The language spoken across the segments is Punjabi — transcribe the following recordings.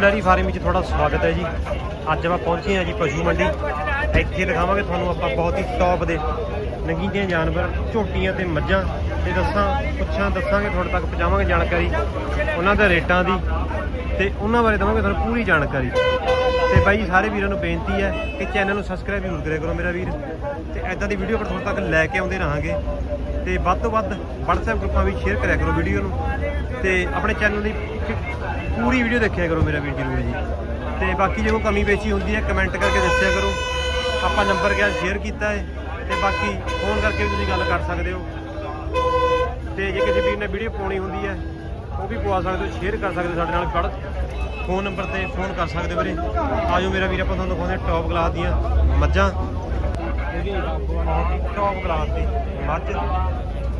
ਡੈਰੀ ਫਾਰਮ ਵਿੱਚ ਤੁਹਾਡਾ ਸਵਾਗਤ ਹੈ ਜੀ। ਅੱਜ ਆਪਾਂ ਪਹੁੰਚੇ ਹਾਂ ਜੀ ਪਸ਼ੂ ਮੰਡੀ। ਇੱਥੇ ਦਿਖਾਵਾਂਗੇ ਤੁਹਾਨੂੰ ਆਪਾਂ ਬਹੁਤ ਹੀ ਟੌਪ ਦੇ ਨਗੀਨੇ ਜਾਨਵਰ, ਝੋਟੀਆਂ ਤੇ ਮੱਝਾਂ। ਤੇ ਦੱਸਾਂ, ਪੁੱਛਾਂ, ਦੱਸਾਂਗੇ, ਤੁਹਾਡੇ ਤੱਕ ਪਹੁੰਚਾਵਾਂਗੇ ਜਾਣਕਾਰੀ ਉਹਨਾਂ ਦੇ ਰੇਟਾਂ ਦੀ। ਤੇ ਉਹਨਾਂ ਬਾਰੇ ਦਵਾਂਗੇ ਤੁਹਾਨੂੰ ਪੂਰੀ ਜਾਣਕਾਰੀ। ਤੇ ਬਾਈ ਜੀ, ਸਾਰੇ ਵੀਰਾਂ ਨੂੰ ਬੇਨਤੀ ਹੈ ਕਿ ਚੈਨਲ ਨੂੰ ਸਬਸਕ੍ਰਾਈਬ ਜ਼ਰੂਰ ਕਰਿਆ ਕਰੋ ਮੇਰਾ ਵੀਰ। ਤੇ ਐਦਾਂ ਦੀ ਵੀਡੀਓ ਤੁਹਾਡੇ ਤੱਕ ਲੈ ਕੇ ਆਉਂਦੇ ਰਹਾਂਗੇ। ਤੇ ਵੱਧ ਤੋਂ ਵੱਧ WhatsApp ਗਰੁੱਪਾਂ ਵਿੱਚ ਸ਼ੇਅਰ ਕਰਿਆ ਕਰੋ ਵੀਡੀਓ ਨੂੰ। ਤੇ ਆਪਣੇ ਚੈਨਲ ਦੀ ਪੂਰੀ ਵੀਡੀਓ ਦੇਖਿਆ ਕਰੋ ਮੇਰਾ ਵੀਰ ਜ਼ਰੂਰ ਜੀ। ਤੇ ਬਾਕੀ ਜੇ ਕੋਈ ਕਮੀ ਪੇਸ਼ੀ ਹੁੰਦੀ ਹੈ ਕਮੈਂਟ ਕਰਕੇ ਦੱਸਿਆ ਕਰੋ। ਆਪਾਂ ਨੰਬਰ ਗਿਆ ਸ਼ੇਅਰ ਕੀਤਾ ਹੈ ਤੇ ਬਾਕੀ ਫੋਨ ਕਰਕੇ ਵੀ ਤੁਸੀਂ ਗੱਲ ਕਰ ਸਕਦੇ ਹੋ। ਤੇ ਜੇ ਕਿਸੇ ਵੀਰ ਨੇ ਵੀਡੀਓ ਪਾਉਣੀ ਹੁੰਦੀ ਹੈ, ਉਹ ਵੀ ਪਵਾ ਸਕਦੇ ਹੋ ਸ਼ੇਅਰ ਕਰ ਸਕਦੇ ਹੋ ਸਾਡੇ ਨਾਲ ਪੜ ਫੋਨ ਨੰਬਰ ਤੇ ਫੋਨ ਕਰ ਸਕਦੇ ਹੋ ਵੀਰੇ। ਆਜੋ ਮੇਰਾ ਵੀਰ, ਆਪਾਂ ਤੁਹਾਨੂੰ ਦਿਖਾਉਂਦੇ ਟੌਪ ਕਲਾਸ ਦੀਆਂ ਮੱਝਾਂ। ਟੌਪ ਕਲਾਸ ਦੀ ਮੱਝ।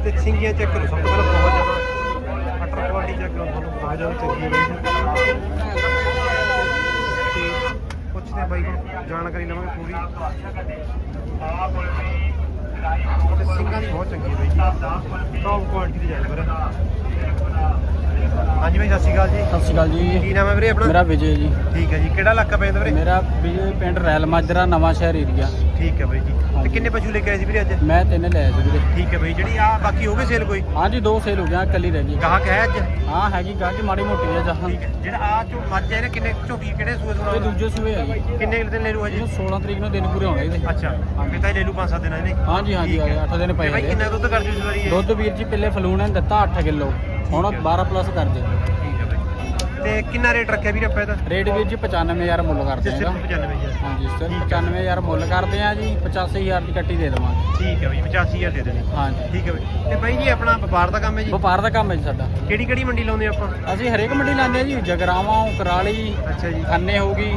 ਤੇ ਸਿੰਗੀਆਂ ਚੈੱਕ ਕਰੋ, ਸਭ ਤੋਂ ਪਹਿਲਾਂ ਬਹੁਤ ਜ਼ਿਆਦਾ ਅਟਰ ਕੁਆਲਿਟੀ ਚੈੱਕ ਕਰੋ ਤੁਹਾਨੂੰ ਬਹੁਤ ਜ਼ਿਆਦਾ ਚੰਗੀ ਹੈ ਬਾਈ ਤੇ ਪੁੱਛਦੇ ਬਾਈ ਕੋਲ ਜਾਣਕਾਰੀ ਲਵਾਂਗੇ ਪੂਰੀ। ਤੇ ਸਿੰਘਾਂ ਦੀ ਬਹੁਤ ਚੰਗੀ ਬਾਈ ਟੌਪ ਕੁਆਲਿਟੀ ਦੀ ਜਾਨਵਰ ਹਾਂਜੀ ਬਾਈ ਸਤਿ ਸ਼੍ਰੀ ਅਕਾਲ ਜੀ। ਸਤਿ ਸ਼੍ਰੀ ਅਕਾਲ ਜੀ। ਕੀ ਨਾਮ ਹੈ ਵੀਰੇ ਆਪਣਾ? ਮੇਰਾ ਵਿਜੇ ਜੀ। ਠੀਕ ਹੈ ਜੀ। ਕਿਹੜਾ ਇਲਾਕਾ ਪੈਂਦਾ ਵੀਰੇ? ਮੇਰਾ ਵਿਜੇ ਪਿੰਡ ਰੈਲ ਮਾਜਰਾ ਨਵਾਂ ਸ਼ਹਿਰ ਏਰੀਆ ਠੀਕ ਹੈ ਬਾਈ ਜੀ। ਤੇ। ਕਿੰਨੇ ਪਸ਼ੂ ਲੈ ਕੇ ਆਏ ਸੀ ਵੀਰੇ ਅੱਜ? ਮੈਂ ਤਿੰਨ ਲਿਆ ਸੀ ਵੀਰੇ। ਠੀਕ ਹੈ ਬਾਈ ਜਿਹੜੀ ਆ ਬਾਕੀ ਹੋ ਗਏ ਸੇਲ ਕੋਈ? ਹਾਂਜੀ ਦੋ ਸੇਲ ਹੋ ਗਿਆ ਇਕੱਲੀ ਰਹਿ ਗਈ। ਗਾਹਕ ਹੈ ਅੱਜ? ਹਾਂ ਹੈਗੀ ਗਾਜ ਮਾੜੀ ਮੋਟੀ ਹੈ ਜਹਾਂ ਠੀਕ ਹੈ। ਜਿਹੜਾ ਆ ਝੋ ਮੱਝ ਹੈ ਇਹਨੇ ਕਿੰਨੇ ਝੋਟੀ ਕਿਹੜੇ ਸੂਏ ਇਹ ਸੁਣਾ ਦੂਜੇ ਸੂਏ ਹੈ ਜੀ। ਕਿੰਨੇ ਦਿਨ ਲੈ ਲੂ ਹਜੇ? ਇਹਨੂੰ 16 ਤਰੀਕ ਨੂੰ ਦਿਨ ਪੂਰੇ ਹੋਣੇ ਇਹਦੇ। ਅੱਛਾ ਫਿਰ ਤਾਂ ਇਹ ਲੈ ਲੂ 5-7 ਦਿਨਾਂ ਇਹਨੇ। ਹਾਂਜੀ ਹਾਂਜੀ ਹੈ। 8 ਦਿਨ ਤੇ ਪਏ ਬਾਈ ਹੈਗੇ ਕਿੰਨਾ ਦੁੱਧ ਕਰ ਜੂ ਇਸ ਵਾਰੀ ਇਹ? ਦੁੱਧ ਵੀਰ ਜੀ ਪਹਿਲੇ ਫਲੂਣ ਨੇ ਦਿੱਤਾ 8 ਕਿਲੋ। ਹੁਣ ਠੀਕ ਹੈ। 12 ਪਲੱਸ ਕਰ ਦੇ ਤੇ ਕਿੰਨਾ ਰੇਟ ਰੱਖਿਆ ਵੀਰੇ ਆਪਾਂ ਇਹਦਾ? ਰੇਟ ਵੀਰ ਜੀ 95000 ਮੁੱਲ ਕਰਦੇ ਹੈਗਾ। ਸਿਰਫ 95000 ਹਾਂਜੀ ਸਿਰ 95000 ਮੁੱਲ ਕਰਦੇ ਆ ਜੀ 85000 ਦੀ ਕੱਟੀ ਦੇ ਦੇਵਾਂਗੇ। ਠੀਕ ਹੈ ਬਾਈ 85000 ਦੇ ਦੇਣੇ। ਹਾਂਜੀ। ਠੀਕ ਹੈ ਬਾਈ। ਤੇ ਬਾਈ ਜੀ ਆਪਣਾ ਵਪਾਰ ਦਾ ਕੰਮ ਹੈ ਜੀ? ਵਪਾਰ ਦਾ ਕੰਮ ਹੈ ਜੀ ਸਾਡਾ। ਕਿਹੜੀ ਕਿਹੜੀ ਮੰਡੀ ਲਾਉਂਦੇ ਆਪਾਂ? ਅਸੀਂ ਹਰੇਕ ਮੰਡੀ ਲਾਉਂਦੇ ਆ ਜੀ ਜਗਰਾਵਾਂ ਕਰਾਲੀ ਅੱਛਾ ਜੀ। ਖੰਨੇ ਹੋ ਗਈ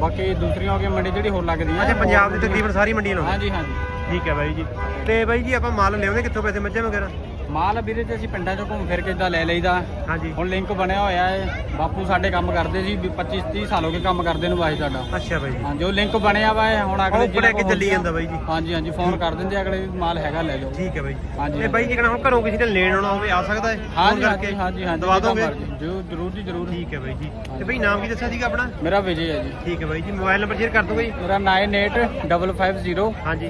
ਬਾਕੀ ਦੂਸਰੀਆਂ ਹੋ ਗਈਆਂ ਮੰਡੀ ਜਿਹੜੀ ਹੋਰ ਲੱਗਦੀਆਂ ਅੱਛਾ ਪੰਜਾਬ ਦੀ ਤਕਰੀਬਨ ਸਾਰੀ ਮੰਡੀਆਂ ਲਾਉਂਦੇ। ਹਾਂਜੀ ਹਾਂਜੀ। ਠੀਕ ਹੈ ਬਾਈ ਜੀ। ਤੇ ਬਾਈ ਜੀ ਆਪਾਂ ਮਾਲ ਲਿਆਉਂਦੇ ਕਿੱਥੋਂ ਪੈਸੇ ਮੱਝਾਂ ਵਗੈਰਾ? ਮਾਲ ਵੀਰੇ ਤੇ ਅਸੀਂ ਪਿੰਡਾਂ ਚੋਂ ਘੁੰਮ ਫਿਰ ਕੇ ਇਦਾਂ ਲੈ ਲਈਦਾ। ਹਾਂਜੀ। ਹੁਣ ਲਿੰਕ ਬਣਿਆ ਹੋਇਆ ਹੈ ਬਾਪੂ ਸਾਡੇ ਕੰਮ ਕਰਦੇ ਸੀ ਵੀ 25 30 ਸਾਲ ਹੋ ਗਏ ਕੰਮ ਕਰਦੇ ਨੂੰ ਬਾਈ ਸਾਡਾ। ਅੱਛਾ ਬਾਈ ਜੀ। ਹਾਂਜੀ ਉਹ ਲਿੰਕ ਬਣਿਆ ਵਾ ਹੈ, ਹੁਣ ਉਹ ਅਗਲੇ ਅੱਗੇ ਕੋਲ ਚੱਲੀ ਜਾਂਦਾ ਬਾਈ ਜੀ। ਹਾਂਜੀ ਹਾਂਜੀ ਫੋਨ ਕਰ ਦਿੰਦੇ ਅਗਲੇ ਵੀ ਮਾਲ ਹੈਗਾ ਲੈ ਜਾਓ ਠੀਕ ਹੈ ਬਾਈ ਹਾਂਜੀ, ਤੇ ਬਾਈ ਜੀ ਕਿਹੜਾ ਹੁਣ ਘਰੋਂ ਕਿਸੇ ਨੇ ਲੈਣ ਆਉਣਾ ਹੋਵੇ ਆ ਸਕਦਾ ਹੈ ਹਾਂਜੀ ਹਾਂਜੀ ਕਰਕੇ ਹਾਂਜੀ ਹਾਂਜੀ ਦਵਾ ਜਿੱਦਾਂ ਦੋਗੇ? ਮਰਜ਼ੀ। ਜ਼ਰੂਰ ਜ਼ਰੂਰ ਜੀ ਜ਼ਰੂਰ। ਠੀਕ ਹੈ ਬਾਈ ਜੀ। ਤੇ ਬਾਈ ਨਾਮ ਕੀ ਦੱਸਿਆ ਸੀਗਾ ਆਪਣਾ? ਮੇਰਾ ਵਿਜੇ ਹੈ ਜੀ। ਠੀਕ ਹੈ ਬਾਈ ਜੀ ਮੋਬਾਈਲ ਨੰਬਰ ਸ਼ੇਅਰ ਕਰ ਦੋਗੇ ਜੀ ਮੇਰਾ 9855049686 ਹਾਂਜੀ।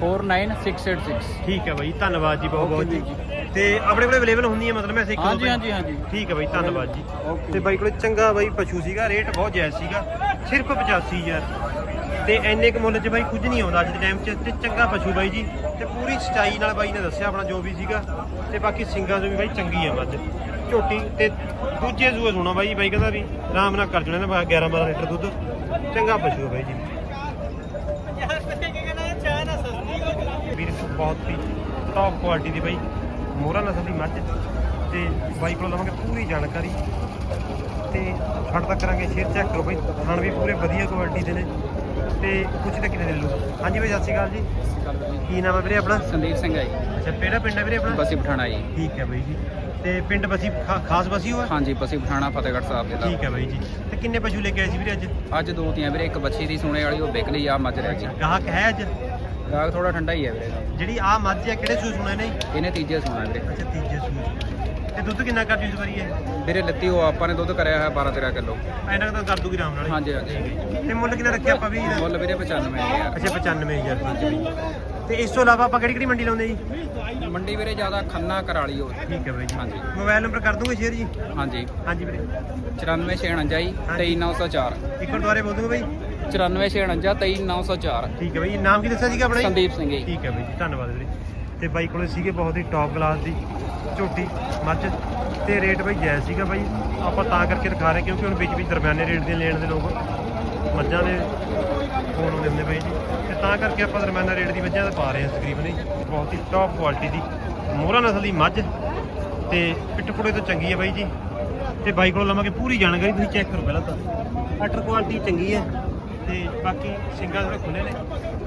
ਠੀਕ ਹੈ ਬਾਈ ਧੰਨਵਾਦ ਜੀ ਬਹੁਤ ਬਹੁਤ ਜੀ। ਤੇ ਆਪਣੇ ਕੋਲੇ ਅਵੇਲੇਬਲ ਹੁੰਦੀ ਹੈ ਮਤਲਬ ਐਸੇ ਇੱਕ ਦੋ ਹਾਂਜੀ? ਹਾਂਜੀ ਹਾਂਜੀ। ਠੀਕ ਹੈ ਬਾਈ ਧੰਨਵਾਦ ਜੀ। ਓਕੇ ਤੇ ਬਾਈ ਕੋਲੇ ਚੰਗਾ ਬਾਈ ਪਸ਼ੂ ਸੀਗਾ ਰੇਟ ਬਹੁਤ ਜਾਇਜ਼ ਸੀਗਾ ਸਿਰਫ 85000 ਤੇ ਐਨੇ ਕੁ ਮੁੱਲ 'ਚ ਬਾਈ ਕੁਝ ਨਹੀਂ ਆਉਂਦਾ ਅੱਜ ਦੇ ਟਾਈਮ 'ਚ ਤੇ ਚੰਗਾ ਪਸ਼ੂ ਬਾਈ ਜੀ। ਤੇ ਪੂਰੀ ਸਚਾਈ ਨਾਲ ਬਾਈ ਨੇ ਦੱਸਿਆ ਆਪਣਾ ਜੋ ਵੀ ਸੀਗਾ ਤੇ ਬਾਕੀ ਸਿੰਗਾਂ 'ਚ ਵੀ ਬਾਈ ਚੰਗੀ ਆ ਮੱਝ ਝੋਟੀ ਤੇ ਦੂਜੇ ਸੂਏ ਸੁਣਾ ਬਾਈ ਬਾਈ ਕਹਿੰਦਾ ਵੀ ਆਰਾਮ ਨਾਲ ਕਰ ਜਣਾ ਨਾ 11 12 ਲੀਟਰ ਦੁੱਧ। ਚੰਗਾ ਪਸ਼ੂ ਆ ਬਾਈ ਜੀ। ਵੀਰ ਬਹੁਤ ਹੀ ਟੌਪ ਕੁਆਲਿਟੀ ਦੀ ਬਾਈ। ਮੋਹਰਾ ਨਸਲ ਦੀ ਮੱਝ ਤੇ ਬਾਈ ਕੋਲ ਲਵਾਂਗੇ ਪੂਰੀ ਜਾਣਕਾਰੀ। ਤੇ ਛੱਡ ਤੱਕ ਕਰਾਂਗੇ ਸ਼ੇਅਰ ਚੈੱਕ ਕਰੋ ਬਾਈ। ਥਣ ਵੀ ਪੂਰੇ ਵਧੀਆ ਕੁਆਲਿਟੀ ਦੇ ਨੇ। ਤੇ ਪੁੱਛਦੇ ਕਿੰਨੇ ਦੇ ਲੂ ਹਾਂਜੀ ਬਾਈ ਸਤਿ ਸ਼੍ਰੀ ਅਕਾਲ ਜੀ। ਕੀ ਨਾਮ ਹੈ ਵੀਰੇ ਆਪਣਾ? ਸੰਦੀਪ ਸਿੰਘ ਹੈ ਜੀ। ਅੱਛਾ ਕਿਹੜਾ ਪਿੰਡ ਹੈ ਵੀਰੇ ਆਪਣਾ? ਬਸੀ ਪਠਾਣਾ ਜੀ। ਠੀਕ ਹੈ ਬਾਈ ਜੀ। ਤੇ ਪਿੰਡ ਬਸੀ ਖਾਸ ਬਸੀ ਹੋਆ? ਹਾਂਜੀ ਬਸੀ ਪਠਾਣਾ ਫਤਿਹਗੜ੍ਹ ਸਾਹਿਬ ਦੇ ਠੀਕ ਹੈ ਬਾਈ ਜੀ। ਤੇ ਕਿੰਨੇ ਪਸ਼ੂ ਲੈ ਕੇ ਆਏ ਸੀ ਵੀਰੇ ਅੱਜ? ਅੱਜ ਦੋ ਤੀਆਂ ਵੀਰੇ ਇੱਕ ਬੱਚੀ ਦੀ ਸੋਨੇ ਵਾਲੀ ਉਹ ਵਿਕ ਲਈ ਆ ਮੱਝ ਰਹਿ ਗਈ ਗਾਹਕ ਹੈ ਅੱਜ? ਗਾਹਕ ਥੋੜਾ ਠੰਡਾ ਹੀ ਹੈ ਵੀਰੇ ਜਿਹੜੀ ਆ ਮੱਝ ਹੈ ਕਿਹੜੇ ਸੂ ਸੁਣਾ ਨੇ? ਇਹਨੇ ਤੀਜੇ ਸੋਨਾ ਵੀਰੇ। ਅੱਛਾ ਤੀਜੇ ਸੂ ਤੇ ਦੁੱਧ ਕਿੰਨਾ ਕਰ ਜੂ ਇਸ ਵਾਰੀ ਵੀਰੇ ਲੱਤੀ ਉਹ ਆਪਾਂ ਨੇ ਦੁੱਧ ਕਰਿਆ ਹੈ 12 13 ਕਿਲੋ। ਤਾਂ ਕਰ ਦੂਗੀ ਆਰਾਮ ਨਾਲ। ਹਾਂਜੀ ਹਾਂਜੀ। ਤੇ ਮੁੱਲ ਕਿੰਨਾ ਰੱਖਿਆ ਆਪਾਂ ਵੀ ਇਹਦਾ? ਮੁੱਲ ਵੀਰੇ 95000 ਅੱਛਾ 95000 ਰੁਪਏ ਜੀ। ਤੇ ਇਸ ਤੋਂ ਇਲਾਵਾ ਆਪਾਂ ਕਿਹੜੀ ਕਿਹੜੀ ਮੰਡੀ ਲਾਉਂਦੇ ਜੀ? ਮੰਡੀ ਵੀਰੇ ਜ਼ਿਆਦਾ ਖੰਨਾ ਕਰਾਲੀ ਹੋ ਠੀਕ ਹੈ ਜੀ। ਹਾਂਜੀ। ਮੋਬਾਈਲ ਨੰਬਰ ਕਰ ਦੂੰਗੇ ਸ਼ੇਅਰ ਜੀ? ਹਾਂਜੀ। ਹਾਂਜੀ ਵੀਰੇ। 9469 ਜੀ 23904 ਇੱਕ ਵਾਰ ਦੁਬਾਰੇ ਬੋਲ ਦੂੰਗੇ ਬਾਈ। 9469 23904 ਠੀਕ ਹੈ ਬਾਈ ਨਾਮ ਕੀ ਦੱਸਿਆ ਸੀਗਾ ਆਪਣਾ ਜੀ? ਸੰਦੀਪ ਸਿੰਘ ਜੀ। ਠੀਕ ਹੈ ਬਾਈ ਜੀ ਧੰਨਵਾਦ ਵੀਰੇ। ਤੇ ਬਾਈ ਕੋਲੇ ਸੀਗੇ ਬਹੁਤ ਹੀ ਟੌਪ ਕਲਾਸ ਦੀ ਝੋਟੀ ਮੱਝ। ਤੇ ਰੇਟ ਬਾਈ ਜਾਇਜ਼ ਸੀਗਾ ਬਾਈ। ਆਪਾਂ ਤਾਂ ਕਰਕੇ ਦਿਖਾ ਰਹੇ ਕਿਉਂਕਿ ਹੁਣ ਵਿੱਚ ਵਿੱਚ ਦਰਮਿਆਨੇ ਰੇਟ ਦੇ ਲੈਣ ਦੇ ਲੋਕ ਮੱਝਾਂ ਦੇ ਫੋਨ ਆਉਂਦੇ ਹੁੰਦੇ ਬਾਈ ਜੀ। ਤੇ ਤਾਂ ਕਰਕੇ ਆਪਾਂ ਦਰਮਿਆਨਾ ਰੇਟ ਦੀ ਮੱਝਾਂ ਦਾ ਪਾ ਰਹੇ ਹਾਂ ਤਕਰੀਬਨ ਹੀ ਬਹੁਤ ਹੀ ਟੌਪ ਕੁਆਲਿਟੀ ਦੀ ਮੋਹਰਾ ਨਸਲ ਦੀ ਮੱਝ। ਤੇ ਪਿੱਠ ਪੁੜੇ ਤੋਂ ਚੰਗੀ ਹੈ ਬਾਈ ਜੀ। ਤੇ ਬਾਈ ਕੋਲ ਲਵਾਂਗੇ ਪੂਰੀ ਜਾਣਕਾਰੀ ਤੁਸੀਂ ਚੈੱਕ ਕਰੋ ਪਹਿਲਾਂ ਤਾਂ। ਅਟਰ ਕੁਆਲਿਟੀ ਚੰਗੀ ਹੈ। ਤੇ ਬਾਕੀ ਸਿੰਗਾਂ ਥੋੜੇ ਖੁੱਲੇ ਨੇ।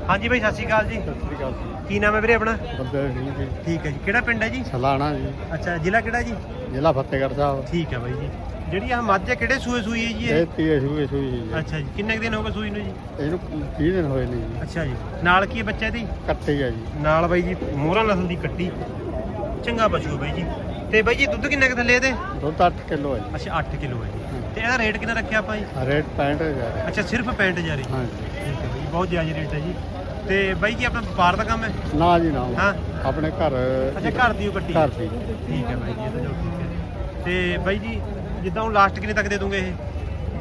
ਹਾਂਜੀ ਬਾਈ ਸਤਿ ਸ਼੍ਰੀ ਅਕਾਲ ਜੀ। ਕੀ ਨਾਮ ਹੈ ਵੀਰੇ ਆਪਣਾ? ਬੰਦੇ ਠੀਕ ਹੈ। ਠੀਕ ਹੈ ਜੀ। ਕਿਹੜਾ ਪਿੰਡ ਹੈ ਜੀ? ਸਲਾਣਾ ਜੀ। ਅੱਛਾ ਜ਼ਿਲ੍ਹਾ ਕਿਹੜਾ ਜੀ? ਜ਼ਿਲ੍ਹਾ ਫਤਿਹਗੜ੍ਹ ਸਾਹਿਬ। ਠੀਕ ਹੈ ਬਾਈ ਜੀ। ਜਿਹੜੀ ਆ ਮੱਝ ਹੈ ਕਿਹੜੇ ਸੂਏ ਸੂਈ ਹੈ ਜੀ ਇਹ? ਇਹ ਤੀਏ ਸੂਏ ਸੂਈ ਜੀ। ਅੱਛਾ ਜੀ। ਕਿੰਨੇ ਕੁ ਦਿਨ ਹੋ ਗਏ ਸੂਈ ਨੂੰ ਜੀ? ਇਹਨੂੰ 30 ਦਿਨ ਹੋਏ ਨੇ ਜੀ। ਅੱਛਾ ਜੀ। ਨਾਲ ਕੀ ਹੈ ਬੱਚਾ ਇਹਦੀ ਕੱਟੇ ਆ ਜੀ। ਨਾਲ ਬਾਈ ਜੀ ਮੋਹਰਾ ਨਸਲ ਦੀ ਕੱਟੀ। ਚੰਗਾ ਪਸ਼ੂ ਹੈ ਬਾਈ ਜੀ। ਤੇ ਬਾਈ ਜੀ ਦੁੱਧ ਕਿੰਨਾ ਕੁ ਥੱਲੇ ਇਹਦੇ? ਦੁੱਧ 8 ਕਿਲੋ ਹੈ ਜੀ। ਅੱਛਾ 8 ਕਿਲੋ ਹੈ ਜੀ। ਤੇ ਇਹਦਾ ਰੇਟ ਕਿੰਨਾ ਰੱਖਿਆ ਆਪਾਂ ਜੀ? ਰੇਟ 65000 ਹੈ। ਅੱਛਾ ਸਿਰਫ 65000 ਹੀ। ਠੀਕ ਹੈ ਬਾਈ ਬਹੁਤ ਜਾਇਜ਼ ਰੇਟ ਹੈ ਜੀ। ਤੇ ਬਾਈ ਜੀ ਆਪਣਾ ਵਪਾਰ ਦਾ ਕੰਮ ਹੈ? ਨਾ ਜੀ ਨਾ। ਹਾਂ। ਆਪਣੇ ਘਰ ਅੱਛਾ ਘਰ ਦੀ ਉਹ ਘਰ ਦੀ। ਠੀਕ ਹੈ ਬਾਈ ਜੀ ਇਹ ਤਾਂ ਚਲੋ ਠੀਕ ਹੈ। ਤੇ ਬਾਈ ਜੀ ਜਿੱਦਾਂ ਹੁਣ ਲਾਸਟ ਕਿੰਨੇ ਤੱਕ ਦੇ ਦੋਗੇ ਇਹ?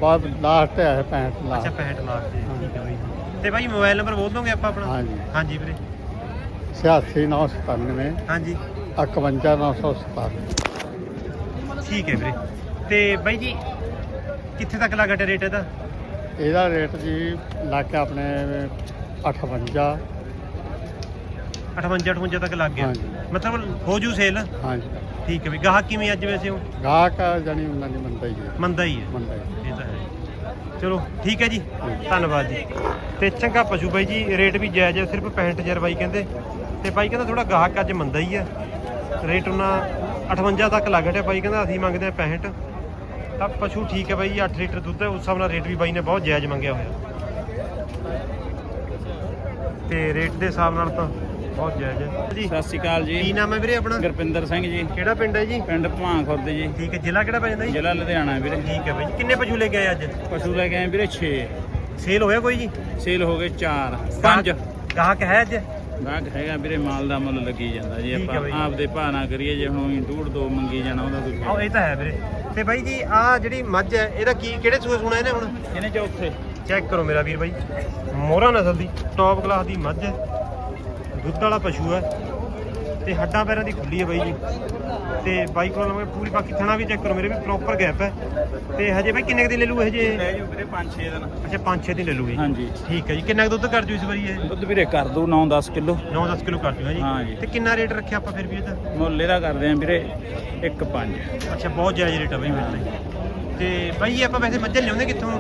ਬਾਅਦ ਲਾਸਟ ਹੈ 65 ਅੱਛਾ ਲਾਸਟ 65 ਲਾਸਟ ਜੀ ਠੀਕ ਹੈ ਬਾਈ ਜੀ। ਤੇ ਬਾਈ ਮੋਬਾਈਲ ਨੰਬਰ ਬੋਲ ਦੋਗੇ ਆਪਾਂ ਆਪਣਾ? ਹਾਂਜੀ। ਹਾਂਜੀ ਵੀਰੇ। 86997 ਹਾਂਜੀ। 51917 ਠੀਕ ਹੈ ਵੀਰੇ। ਤੇ ਬਾਈ ਜੀ ਕਿੱਥੇ ਤੱਕ ਲੱਗਾ ਰੇਟ ਇਹਦਾ? ਇਹਦਾ ਰੇਟ ਜੀ ਲੱਗ ਗਿਆ ਆਪਣੇ 58 58 58 ਤੱਕ ਲੱਗ ਗਿਆ। ਹਾਂਜੀ। ਮਤਲਬ ਹੋ ਜੂ ਸੇਲ ਹਾਂਜੀ। ਠੀਕ ਹੈ ਵੀ ਗਾਹਕ ਕਿਵੇਂ ਅੱਜ ਵੈਸੇ ਉਹ? ਗਾਹਕ ਜਾਨੀ ਉਹਨਾਂ ਦੀ ਮੰਦਾ ਹੀ। ਹੈ ਮੰਦਾ ਹੀ। ਹੈ ਮੰਦਾ ਹੀ। ਇਹ ਤਾਂ ਹੈ। ਚਲੋ ਠੀਕ ਹੈ ਜੀ। ਧੰਨਵਾਦ ਜੀ। ਤੇ ਚੰਗਾ ਪਸ਼ੂ ਬਾਈ ਜੀ ਰੇਟ ਵੀ ਜਾਇਜ਼ ਹੈ ਸਿਰਫ 65000 ਬਾਈ ਕਹਿੰਦੇ। ਤੇ ਬਾਈ ਕਹਿੰਦਾ ਥੋੜਾ ਗਾਹਕ ਅੱਜ ਮੰਦਾ ਹੀ ਹੈ ਰੇਟ ਉਹਨਾਂ 58 ਤੱਕ ਲੱਗ ਗਿਆ ਬਾਈ ਕਹਿੰਦਾ ਅਸੀਂ ਮੰਗਦੇ ਆ 65 ਤਾਂ ਪਸ਼ੂ ਠੀਕ ਹੈ ਬਾਈ 8 ਲੀਟਰ ਦੁੱਧ ਹੈ ਉਸ ਹਿਸਾਬ ਨਾਲ ਰੇਟ ਵੀ ਬਾਈ ਨੇ ਬਹੁਤ ਜਾਇਜ਼ ਮੰਗਿਆ ਹੋਇਆ। ਤੇ ਰੇਟ ਦੇ ਹਿਸਾਬ ਨਾਲ ਤਾਂ ਬਹੁਤ ਜਾਇਜ਼ ਹੈ। ਜੀ। ਸਤਿ ਸ਼੍ਰੀ ਅਕਾਲ ਕੀ ਜੀ ਨਾਮ ਹੈ ਵੀਰੇ ਆਪਣਾ? ਗੁਰਪਿੰਦਰ ਸਿੰਘ ਜੀ। ਕਿਹੜਾ ਪਿੰਡ ਹੈ ਜੀ? ਪਿੰਡ ਭਾਂ ਖੁਰਦ ਜੀ। ਠੀਕ ਹੈ ਜ਼ਿਲ੍ਹਾ ਕਿਹੜਾ ਪੈ ਜਾਂਦਾ ਜੀ? ਜ਼ਿਲ੍ਹਾ ਲੁਧਿਆਣਾ ਵੀਰੇ। ਠੀਕ ਹੈ ਬਾਈ ਕਿੰਨੇ ਪਸ਼ੂ ਲੈ ਕੇ ਆਏ ਅੱਜ? ਪਸ਼ੂ ਲੈ ਕੇ ਆਏ ਵੀਰੇ 6 ਸੇਲ ਹੋਇਆ ਕੋਈ ਜੀ? ਸੇਲ ਹੋ ਗਏ 4 5 ਗਾਹਕ ਹੈ ਅੱਜ? ਗਾਹਕ ਹੈਗਾ ਵੀਰੇ ਮਾਲ ਦਾ ਮੁੱਲ ਲੱਗੀ ਜਾਂਦਾ। ਜੀ ਠੀਕ ਹੈ ਆਪਾਂ ਬਾਈ। ਆਪਦੇ ਭਾਅ ਨਾ ਕਰੀਏ ਜੇ ਹੁਣ ਡੂਢ ਦੋ ਮੰਗੀ ਜਾਣਾ ਉਹਦਾ ਕੋਈ ਆਹ ਇਹ ਤਾਂ ਹੈ ਵੀਰੇ। ਤੇ ਬਾਈ ਜੀ ਆ ਜਿਹੜੀ ਮੱਝ ਹੈ ਇਹਦਾ ਕੀ ਕਿਹੜੇ ਸੂਏ ਸੁਣਾ ਇਹਨੇ ਹੁਣ? ਇਹਨੇ ਚੌਥੇ। ਚੈੱਕ ਕਰੋ ਮੇਰਾ ਵੀਰ ਬਾਈ। ਮੋਹਰਾ ਨਸਲ ਦੀ ਟੌਪ ਕਲਾਸ ਦੀ ਮੱਝ ਹੈ। ਦੁੱਧ ਵਾਲਾ ਪਸ਼ੂ ਹੈ। ਤੇ ਹੱਡਾਂ ਪੈਰਾਂ ਦੀ ਖੁੱਲੀ ਹੈ ਬਾਈ ਜੀ। ਤੇ ਬਾਈ ਕੋਲ ਮੈਂ ਪੂਰੀ ਬਾਕੀ ਥਣਾ ਵੀ ਚੈੱਕ ਕਰੋ ਮੇਰੇ ਵੀ ਪ੍ਰੋਪਰ ਗੈਪ ਹੈ। ਤੇ ਹਜੇ ਬਾਈ ਕਿੰਨੇ ਕੁ ਦਿਨ ਲੈ ਲੂ ਹਜੇ ਲੈ ਜਾਓ ਵੀਰੇ 5-6 ਦਿਨ। ਅੱਛਾ 5-6 ਦਿਨ ਲੈ ਲੂਗੀ ਹਾਂਜੀ। ਠੀਕ ਹੈ ਜੀ ਕਿੰਨਾ ਕੁ ਦੁੱਧ ਕਰ ਜੂ ਇਸ ਵਾਰੀ ਇਹ? ਦੁੱਧ ਵੀਰੇ ਕਰ ਦੂ 9-10 ਕਿਲੋ। 9-10 ਕਿਲੋ ਕਰ ਜੂਗਾ ਜੀ। ਹਾਂ ਜੀ। ਤੇ ਕਿੰਨਾ ਰੇਟ ਰੱਖਿਆ ਆਪਾਂ ਫਿਰ ਵੀ ਇਹਦਾ? ਮੁੱਲ ਇਹਦਾ ਕਰਦੇ ਆਂ ਵੀਰੇ 1.5 ਅੱਛਾ ਬਹੁਤ ਜਾਇਜ਼ ਰੇਟ ਆ ਬਾਈ ਮੇਰੇ ਲਈ। ਤੇ ਬਾਈ ਜੀ ਆਪਾਂ ਵੈਸੇ ਮੱਝਾਂ ਲਿਆਉਂਦੇ ਕਿੱਥੋਂ?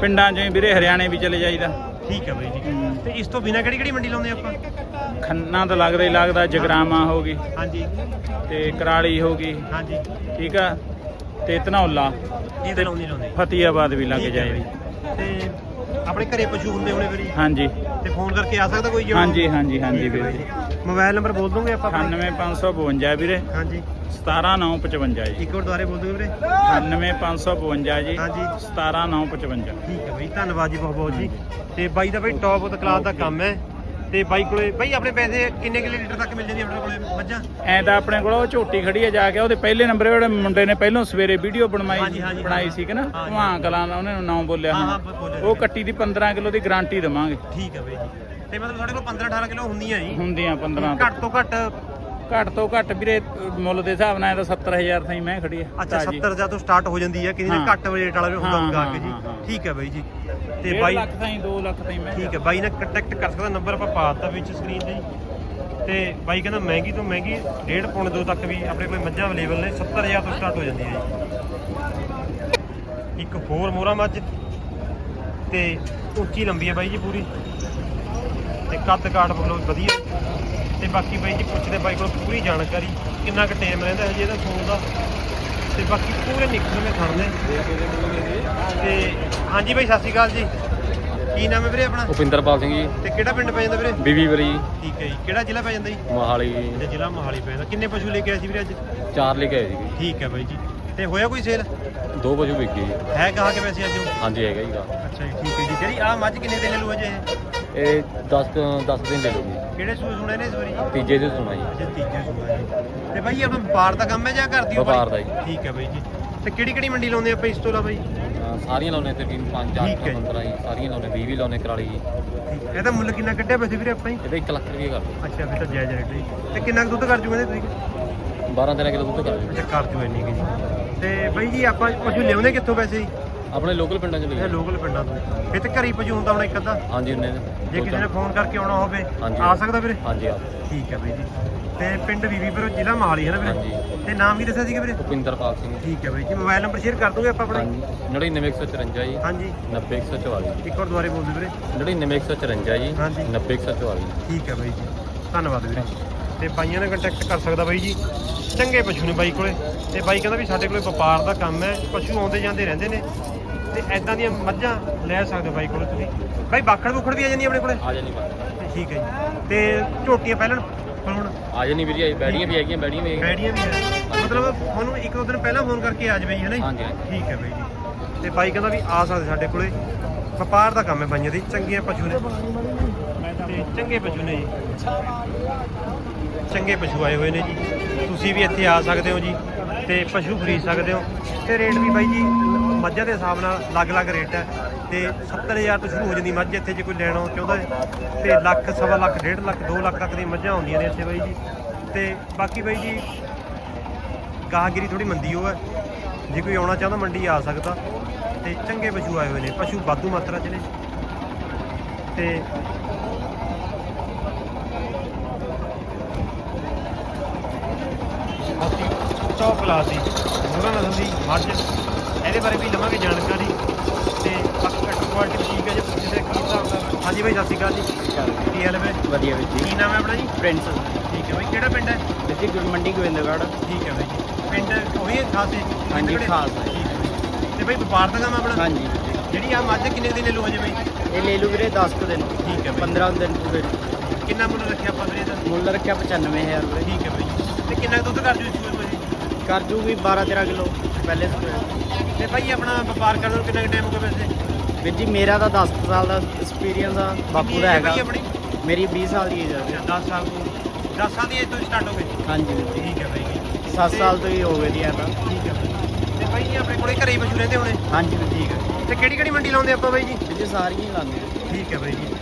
ਪਿੰਡਾਂ 'ਚ ਹੀ ਵੀਰੇ ਹਰਿਆਣੇ ਵੀ ਚਲੇ ਜਾਈਦਾ। ਠੀਕ ਹੈ ਬਾਈ ਜੀ। ਤੇ ਇਸ ਤੋਂ ਬਿਨਾ ਕਿਹੜੀ ਕਿਹੜੀ ਮੰਡੀ ਲਾਉਂਦੇ ਆਪਾਂ? ਖੰਨਾ ਤਾਂ ਲੱਗਦਾ ਹੀ ਲੱਗਦਾ ਜਗਰਾਮਾ ਹੋ ਗਈ। ਹਾਂਜੀ। ਤੇ ਕਰਾਲੀ ਹੋ ਗਈ। ਹਾਂਜੀ। ਠੀਕ ਆ। ਤੇ ਧਨੌਲਾ। ਇਹ ਤਾਂ ਲਾਉਂਦੇ ਲਾਉਂਦੇ। ਫਤਿਆਬਾਦ ਵੀ ਲੱਗ ਠੀਕ ਹੈ ਜਾਏ। ਬਾਈ। ਤੇ ਆਪਣੇ ਘਰੇ ਪਸ਼ੂ ਹੁੰਦੇ ਹੋਣੇ ਵੀਰੇ ਹਾਂਜੀ। ਤੇ ਫੋਨ ਕਰਕੇ ਆ ਸਕਦਾ ਕੋਈ ਹਾਂਜੀ ਹਾਂਜੀ ਹਾਂਜੀ ਵੀਰੇ। ਮੋਬਾਈਲ ਨੰਬਰ ਬੋਲ ਦੋਗੇ ਆਪਾਂ ਆਪਣਾ? 98552 ਵੀਰੇ। ਹਾਂਜੀ। 17955 ਜੀ। ਇੱਕ ਵਾਰ ਦੁਬਾਰੇ ਬੋਲ ਦੋਗੇ ਵੀਰੇ। 98552 ਜੀ। ਹਾਂਜੀ। 17955 ਠੀਕ ਹੈ ਬਾਈ ਧੰਨਵਾਦ ਜੀ ਬਹੁਤ ਬਹੁਤ ਜੀ। ਤੇ ਬਾਈ ਦਾ ਬਾਈ ਟੌਪ ਕਲਾਸ ਦਾ ਕੰਮ ਹੈ। ਤੇ ਬਾਈ ਕੋਲੇ ਬਾਈ ਆਪਣੇ ਪੈਸੇ ਕਿੰਨੇ ਕਿਲੇ ਲੀਟਰ ਤੱਕ ਮਿਲ ਜਾਂਦੀ ਆਪਣੇ ਕੋਲੇ ਮੱਝਾਂ? ਐ ਤਾਂ ਆਪਣੇ ਕੋਲ ਉਹ ਝੋਟੀ ਖੜੀ ਆ ਜਾ ਕੇ ਉਹਦੇ ਪਹਿਲੇ ਨੰਬਰ ਜਿਹੜੇ ਮੁੰਡੇ ਨੇ ਪਹਿਲੋਂ ਸਵੇਰੇ ਵੀਡੀਓ ਬਣਵਾਈ ਹਾਂਜੀ, ਬਣਾਈ ਹਾਂ। ਸੀ ਕਿ ਨਾ ਹਾਂ, ਭਾਂ ਕਲਾਂ ਦਾ ਉਹਨੇ ਨਾਮ ਬੋਲਿਆ ਹਾਂ। ਹਾਂ, ਉਹ। ਕੱਟੀ ਦੀ 15 ਕਿਲੋ ਦੀ ਗਾਰੰਟੀ ਦਵਾਂਗੇ। ਠੀਕ ਹੈ ਬਾਈ ਜੀ। ਤੇ ਮਤਲਬ ਤੁਹਾਡੇ ਕੋਲ 15 18 ਕਿਲੋ ਹੁੰਦੀਆਂ ਜੀ। ਹੁੰਦੀਆਂ 15 ਘੱਟ ਤੋਂ ਘੱਟ ਘੱਟ ਤੋਂ ਘੱਟ ਵੀਰੇ ਮੁੱਲ ਦੇ ਹਿਸਾਬ ਨਾਲ ਇਹ ਤਾਂ 70000 ਤਾਈਂ ਮੈਂ ਖੜੀ ਆ। ਅੱਛਾ ਤਾਜ਼ੀ। 70 ਜਾਂ ਤੋਂ ਸਟਾਰਟ ਹੋ ਜਾਂਦੀ ਹੈ ਕਿਸੇ ਨੇ ਹਾਂ। ਘੱਟ ਰੇਟ ਵਾਲਾ ਵੀ ਹੁੰਦਾ ਹਾਂ, ਗਾ ਹਾਂ, ਕੇ ਜੀ। ਹਾਂ, ਹਾਂ। ਠੀਕ ਹੈ ਬਾਈ ਜੀ। ਤੇ ਡੇਢ ਬਾਈ ਲੱਖ ਤਾਈਂ 2 ਲੱਖ ਤਾਈਂ ਮੈਂ ਠੀਕ ਹੈ ਬਾਈ ਨਾਲ ਕੰਟੈਕਟ ਕਰ ਸਕਦਾ ਨੰਬਰ ਆਪਾਂ ਪਾ ਦਿੱਤਾ ਵਿੱਚ ਸਕਰੀਨ ਤੇ ਜੀ। ਤੇ ਬਾਈ ਕਹਿੰਦਾ ਮਹਿੰਗੀ ਤੋਂ ਮਹਿੰਗੀ ਡੇਢ ਪੌਣੇ ਦੋ ਤੱਕ ਵੀ ਆਪਣੇ ਕੋਲ ਮੱਝਾਂ ਅਵੇਲੇਬਲ ਨੇ 70000 ਤੋਂ ਸਟਾਰਟ ਹੋ ਜਾਂਦੀ ਹੈ ਜੀ। ਇੱਕ ਹੋਰ ਮੋਹਰਾ ਮੱਝ। ਤੇ ਉੱਚੀ ਲੰਬੀ ਹੈ ਬਾਈ ਜੀ ਪੂਰੀ। ਤੇ ਕੱਦ ਕਾਠ ਵੱਲੋਂ ਵਧੀਆ। ਤੇ ਬਾਕੀ ਬਾਈ ਜੀ ਪੁੱਛਦੇ ਬਾਈ ਕੋਲ ਪੂਰੀ ਜਾਣਕਾਰੀ ਕਿੰਨਾ ਕੁ ਟਾਈਮ ਰਹਿੰਦਾ ਹਜੇ ਇਹਦਾ ਫੋਨ ਦਾ। ਤੇ ਬਾਕੀ ਪੂਰੇ ਨਿਕਲਵੇਂ ਖੜਨੇ ਤੇ ਹਾਂਜੀ ਬਾਈ ਸਤਿ ਸ਼੍ਰੀ ਅਕਾਲ ਜੀ। ਕੀ ਨਾਮ ਹੈ ਵੀਰੇ ਆਪਣਾ? ਭੁਪਿੰਦਰਪਾਲ ਸਿੰਘ ਜੀ। ਤੇ ਕਿਹੜਾ ਪਿੰਡ ਪੈ ਜਾਂਦਾ ਵੀਰੇ? ਬੀਬੀ ਵਰੀ। ਠੀਕ ਹੈ ਜੀ। ਕਿਹੜਾ ਜ਼ਿਲ੍ਹਾ ਪੈ ਜਾਂਦਾ ਜੀ? ਮੋਹਾਲੀ। ਤੇ ਜ਼ਿਲ੍ਹਾ ਮੋਹਾਲੀ ਪੈ ਜਾਂਦਾ। ਕਿੰਨੇ ਪਸ਼ੂ ਲੈ ਕੇ ਆਏ ਸੀ ਵੀਰੇ ਅੱਜ? ਚਾਰ ਲੈ ਕੇ ਆਏ ਸੀਗੇ ਠੀਕ ਹੈ ਬਾਈ ਜੀ। ਤੇ ਹੋਇਆ ਕੋਈ ਸੇਲ ਦੋ ਪਸ਼ੂ ਵਿਕ ਜੀ। ਹੈ ਕਹਾ ਕੇ ਵੈਸੇ ਅੱਜ? ਹਾਂਜੀ ਹੈਗਾ ਜੀ ਗਾ ਅੱਛਾ ਜੀ ਠੀਕ ਹੈ ਜੀ। ਜਿਹੜੀ ਆ ਮੱਝ ਕਿੰਨੇ ਦੇ ਲੈ ਲੂ ਅਜੇ ਇਹ? ਇਹ 10 10 ਦਿਨ ਲੈ ਜੀ ਕਿਹੜੇ ਸੂਏ ਸੁਣੇ ਨੇ ਇਸ ਵਾਰੀ? ਤੀਜੇ ਦੇ ਸੁਣਾ ਜੀ। ਅੱਛਾ ਤੀਜੇ ਜੀ। ਤੇ ਬਾਈ ਆਪਣਾ ਵਪਾਰ ਦਾ ਕੰਮ ਹੈ ਜਾਂ ਘਰ ਦੀ? ਵਪਾਰ? ਦਾ ਜੀ। ਠੀਕ ਹੈ ਬਾਈ ਜੀ। ਤੇ ਕਿਹੜੀ ਕਿਹੜੀ ਮੰਡੀ ਲਾਉਂਦੇ ਆਪਾਂ ਇਸ ਤੋਂ ਇਲਾਵਾ ਜੀ? ਸਾਰੀਆਂ ਲਾਉਣੇ ਤੇ 5 ਠੀਕ 8 ਹੈ ਜੀ। 15 ਜੀ। ਸਾਰੀਆਂ ਲਾਉਣੇ 20 ਵੀ ਲਾਉਣੇ ਕਰਾਲੀ ਜੀ। ਇਹਦਾ ਮੁੱਲ ਕਿੰਨਾ ਕੱਢਿਆ ਵੈਸੇ ਵੀਰੇ ਆਪਾਂ ਜੀ? ਇਹਦੇ 1 ਲੱਖ ਰੁਪਏ ਕਰ ਦਿਓ ਅੱਛਾ ਫਿਰ ਤਾਂ ਜਾਇਜ਼ ਰੇਟ ਜੀ। ਤੇ ਕਿੰਨਾ ਕੁ ਦੁੱਧ ਕਰ ਜੂਗੇ ਤੁਸੀਂ? 12 13 ਕਿਲੋ ਦੁੱਧ ਕਰ ਦਿਓ ਅੱਛਾ ਕਰ ਜੂ ਇੰਨੀ ਕੁ ਜੀ। ਤੇ ਬਾਈ ਜੀ ਆਪਾਂ ਪਸ਼ੂ ਲਿਆਉਂਦੇ ਕਿੱਥੋਂ ਵੈਸੇ ਜੀ? ਆਪਣੇ ਲੋਕਲ ਪਿੰਡਾਂ ਚ ਇਹ ਲੋਕਲ ਪਿੰਡਾਂ ਤੋਂ। ਫਿਰ ਤੇ ਘਰੀ ਪਸ਼ੂ ਹੁੰਦਾ ਹੁਣ ਇੱਕ ਅੱਧਾ। ਹਾਂਜੀ ਉਹਨੇ ਜੇ ਕਿਸੇ ਨੇ ਫੋਨ ਕਰਕੇ ਆਉਣਾ ਹੋਵੇ ਹਾਂਜੀ। ਆ ਸਕਦਾ ਵੀਰੇ? ਹਾਂਜੀ ਆ। ਠੀਕ ਹੈ ਬਾਈ ਜੀ। ਤੇ ਪਿੰਡ ਬੀਬੀਪੁਰ ਜ਼ਿਲ੍ਹਾ ਮੋਹਾਲੀ ਹੈ ਨਾ ਵੀਰੇ? ਹਾਂਜੀ। ਤੇ ਨਾਮ ਕੀ ਦੱਸਿਆ ਸੀਗਾ ਵੀਰੇ? ਭੁਪਿੰਦਰਪਾਲ ਸਿੰਘ। ਠੀਕ ਹੈ ਬਾਈ ਜੀ ਮੋਬਾਈਲ ਨੰਬਰ ਸ਼ੇਅਰ ਕਰ ਦੋਗੇ ਆਪਾਂ ਆਪਣਾ? ਹਾਂਜੀ। 99154 ਜੀ। ਹਾਂਜੀ। 90144 ਇੱਕ ਵਾਰ ਦੁਬਾਰੇ ਬੋਲ ਦਿਓ ਵੀਰੇ। 99154 ਜੀ। ਹਾਂਜੀ। 90144 ਠੀਕ ਹੈ ਬਾਈ ਜੀ। ਧੰਨਵਾਦ ਵੀਰੇ। ਤੇ ਬਾਈਆਂ ਨਾਲ ਕੰਟੈਕਟ ਕਰ ਸਕਦਾ ਬਾਈ ਜੀ। ਚੰਗੇ ਪਸ਼ੂ ਨੇ ਬਾਈ ਕੋਲੇ। ਤੇ ਬਾਈ ਕਹਿੰਦਾ ਵੀ ਸਾਡੇ ਕੋਲੇ ਵਪਾਰ ਦਾ ਕੰਮ ਹੈ। ਪਸ਼ੂ ਆਉਂਦੇ ਜਾਂਦੇ ਰਹਿੰਦੇ ਨੇ। ਤੇ ਐਦਾਂ ਦੀਆਂ ਮੱਝਾਂ ਲੈ ਸਕਦੇ ਹੋ ਬਾਈ ਕੋਲੇ ਤੁਸੀਂ। ਬਾਈ ਬਾਖੜ ਬੁਖੜ ਵੀ ਆ ਜਾਂਦੀ ਆਪਣੇ ਕੋਲੇ? ਆ ਜਾਣੀ ਬਾਤ ਠੀਕ ਹੈ ਜੀ। ਤੇ ਝੋਟੀਆਂ ਪਹਿਲਾਂ ਫੋਨ ਆ ਜਾਣੀ ਵੀਰ ਜੀ ਬੈੜੀਆਂ ਵੀ ਹੈਗੀਆਂ ਬੈੜੀਆਂ ਵੀ ਹੈਗੀਆਂ। ਬੈੜੀਆਂ ਵੀ ਹੈ ਮਤਲਬ ਤੁਹਾਨੂੰ ਇੱਕ ਦੋ ਦਿਨ ਪਹਿਲਾਂ ਫੋਨ ਕਰਕੇ ਆ ਜਾਵੇ ਜੀ ਹੈ ਨਾ ਜੀ? ਹਾਂਜੀ, ਹਾਂਜੀ। ਠੀਕ ਹੈ ਬਾਈ ਜੀ। ਤੇ ਬਾਈ ਕਹਿੰਦਾ ਵੀ ਆ ਸਕਦੇ ਸਾਡੇ ਕੋਲੇ। ਵਪਾਰ ਦਾ ਕੰਮ ਹੈ ਬਾਈਆਂ ਦੀ ਚੰਗੀਆਂ ਪਸ਼ੂ ਨੇ। ਤੇ ਚੰਗੇ ਪਸ਼ੂ ਨੇ ਜੀ। ਚੰਗੇ ਪਸ਼ੂ ਆਏ ਹੋਏ ਨੇ ਜੀ। ਤੁਸੀਂ ਵੀ ਇੱਥੇ ਆ ਸਕਦੇ ਹੋ ਜੀ। ਤੇ ਪਸ਼ੂ ਖਰੀਦ ਸਕਦੇ ਹੋ। ਤੇ ਰੇਟ ਵੀ ਬਾਈ ਜੀ ਮੱਝਾਂ ਦੇ ਹਿਸਾਬ ਨਾਲ ਅਲੱਗ-ਅਲੱਗ ਰੇਟ ਹੈ ਤੇ 70000 ਤੋਂ ਸ਼ੁਰੂ ਹੋ ਜਾਂਦੀ ਮੱਝ ਇੱਥੇ ਜੇ ਕੋਈ ਲੈਣਾ ਚਾਹੁੰਦਾ ਹੈ ਤੇ ਲੱਖ, ਸਵਾ ਲੱਖ, ਡੇਢ ਲੱਖ 2 ਲੱਖ ਤੱਕ ਦੀ ਮੱਝਾਂ ਆਉਂਦੀਆਂ ਨੇ ਇੱਥੇ ਬਾਈ ਜੀ। ਤੇ ਬਾਕੀ ਬਾਈ ਜੀ ਗਾਹਗਿਰੀ ਥੋੜੀ ਮੰਦੀ ਹੋ ਹੈ। ਜੇ ਕੋਈ ਆਉਣਾ ਚਾਹੁੰਦਾ ਮੰਡੀ ਆ ਸਕਦਾ। ਤੇ ਚੰਗੇ ਪਸ਼ੂ ਆਏ ਹੋਏ ਨੇ, ਪਸ਼ੂ ਵਾਧੂ ਮਾਤਰਾ 'ਚ ਨੇ। ਤੇ ਬਾਕੀ ਟੌਪ ਕਲਾਸ ਦੀ ਮੋਹਰਾ ਨਸਲ ਦੀ ਮੱਝ ਇਹਦੇ ਬਾਰੇ ਵੀ ਲਵਾਂਗੇ ਜਾਣਕਾਰੀ। ਤੇ ਬਾਕੀ ਕੱਟ ਕੁਆਲਿਟੀ ਠੀਕ ਹੈ ਜੇ ਕਿਸੇ ਕੀ ਹਿਸਾਬ ਦਾ ਹਾਂਜੀ ਭਾਈ ਸਤਿ ਸ਼੍ਰੀ ਅਕਾਲ ਜੀ। ਕੀ ਹਾਲ ਹੈ ਵੀਰੇ ਵਧੀਆ ਵੀਰ ਕੀ ਨਾਮ ਹੈ ਆਪਣਾ ਜੀ? ਪ੍ਰਿੰਸ। ਠੀਕ ਹੈ ਭਾਈ ਕਿਹੜਾ ਪਿੰਡ ਹੈ? ਜੀ ਗੁਰ ਮੰਡੀ ਗੋਬਿੰਦਗੜ੍ਹ। ਠੀਕ ਹੈ ਭਾਈ ਜੀ ਪਿੰਡ ਉਹੀ ਹੈ ਖਾਸ ਹੈ? ਹਾਂਜੀ? ਖਾਸ ਹੈ। ਠੀਕ ਹੈ ਭਾਈ। ਤੇ ਭਾਈ ਵਪਾਰ ਦਾ ਕੰਮ ਆਪਣਾ? ਹਾਂਜੀ। ਜਿਹੜੀ ਆ ਮੱਝ ਕਿੰਨੇ ਕੁ ਦੀ ਲੈ ਲੂ ਹਜੇ ਭਾਈ ਇਹ ਲੈ ਲੂ ਵੀਰੇ 10 ਕੁ ਦਿਨ। ਠੀਕ ਹੈ ਭਾਈ 15 ਦਿਨ ਪੂਰੇ। ਕਿੰਨਾ ਮੁੱਲ ਰੱਖਿਆ ਆਪਾਂ ਵੀਰੇ ਦਾ ਮੁੱਲ ਰੱਖਿਆ 95000 ਰੁਪਏ। ਠੀਕ ਹੈ ਭਾਈ ਤੇ ਕਿੰਨਾ ਕੁ ਦੁੱਧ ਕਰ ਜੂ ਇਸ ਕਰ ਜੂ ਵੀ 12 13 ਕਿਲੋ ਪਹਿਲੇ ਸਪਰੇ ਤੇ ਭਾਈ ਆਪਣਾ ਵਪਾਰ ਕਰਨ ਨੂੰ ਕਿੰਨਾ ਕੁ ਟਾਈਮ ਹੋ ਗਿਆ ਵੈਸੇ? ਵੀਰ ਜੀ ਮੇਰਾ ਤਾਂ 10 ਕੁ ਸਾਲ ਦਾ ਐਕਸਪੀਰੀਅੰਸ ਆ ਬਾਪੂ ਦਾ ਹੈਗਾ। ਭਾਈ ਆਪਣੀ? ਮੇਰੀ 20 ਸਾਲ ਦੀ ਏਜ ਆ। 10 ਸਾਲ ਤੋਂ 10 ਸਾਲ ਦੀ ਏਜ ਤੋਂ ਸਟਾਰਟ ਹੋ ਗਏ? ਹਾਂਜੀ। ਵੀਰ ਜੀ ਠੀਕ ਹੈ ਭਾਈ। 7 ਸਾਲ ਤੋਂ ਹੀ ਹੋ ਗਏ ਦੀ ਆ ਤਾਂ ਠੀਕ ਹੈ। ਭਾਈ ਤੇ ਭਾਈ ਜੀ ਆਪਣੇ ਕੋਲੇ ਘਰੇ ਹੀ ਪਸ਼ੂ ਰਹਿੰਦੇ ਹੋਣੇ? ਹਾਂਜੀ ਵੀਰ ਠੀਕ ਹੈ। ਤੇ ਕਿਹੜੀ ਕਿਹੜੀ ਮੰਡੀ ਲਾਉਂਦੇ ਆਪਾਂ ਬਾਈ ਜੀ? ਵੀਰ ਜੀ ਸਾਰੀਆਂ ਹੀ ਲਾਉਂਦੇ ਆ। ਠੀਕ ਹੈ ਬਾਈ ਜੀ।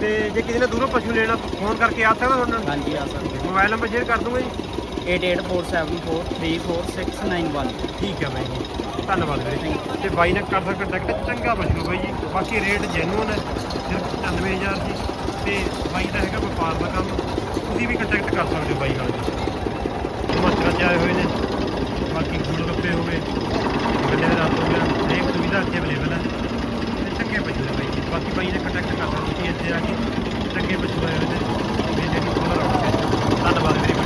ਤੇ ਜੇ ਕਿਸੇ ਨੇ ਦੂਰੋਂ ਪਸ਼ੂ ਲੈਣਾ ਫੋਨ ਕਰਕੇ ਆ ਸਕਦਾ ਤੁਹਾਡੇ ਨਾਲ ਹਾਂਜੀ ਆ ਸਕਦੇ। ਮੋਬਾਈਲ ਨੰਬਰ ਸ਼ੇਅਰ ਕਰ ਦੂੰਗਾ ਜੀ। 8847434691 ਠੀਕ ਹੈ ਬਾਈ ਜੀ। ਧੰਨਵਾਦ ਬਾਈ ਜੀ। ਤੇ ਬਾਈ ਨਾਲ ਕਰ ਸਕਦਾ ਕੰਟੈਕਟ ਚੰਗਾ ਬਚੂ ਬਾਈ ਜੀ। ਬਾਕੀ ਰੇਟ ਜੈਨੂਅਨ ਹੈ, ਸਿਰਫ 95000 ਜੀ ਤੇ ਬਾਈ ਦਾ ਹੈਗਾ ਵਪਾਰ ਦਾ ਕੰਮ। ਤੁਸੀਂ ਵੀ ਕੰਟੈਕਟ ਕਰ ਸਕਦੇ ਹੋ ਬਾਈ ਨਾਲ ਜੀ। ਮਾਤਰਾ ਚ ਆਏ ਹੋਏ ਨੇ। ਬਾਕੀ ਗੁੜ ਗੱਪੇ ਹੋਵੇ ਗੱਲੇ ਦਾ ਪ੍ਰੋਗਰਾਮ ਹਰੇਕ ਸੁਵਿਧਾ ਇੱਥੇ ਅਵੇਲੇਬਲ ਹੈ। ਤੇ ਚੰਗੇ ਬਚੂ ਬਾਈ ਜੀ। ਬਾਕੀ ਬਾਈ ਨਾਲ ਕੰਟੈਕਟ ਕਰ ਸਕਦੇ ਹੋ ਤੁਸੀਂ ਇੱਥੇ ਆ ਕੇ। ਚੰਗੇ ਬਚੂ ਹੋਏ ਨੇ। ਮੇਰੇ ਜੀ ਧੰਨਵਾਦ ਵੀਰੇ।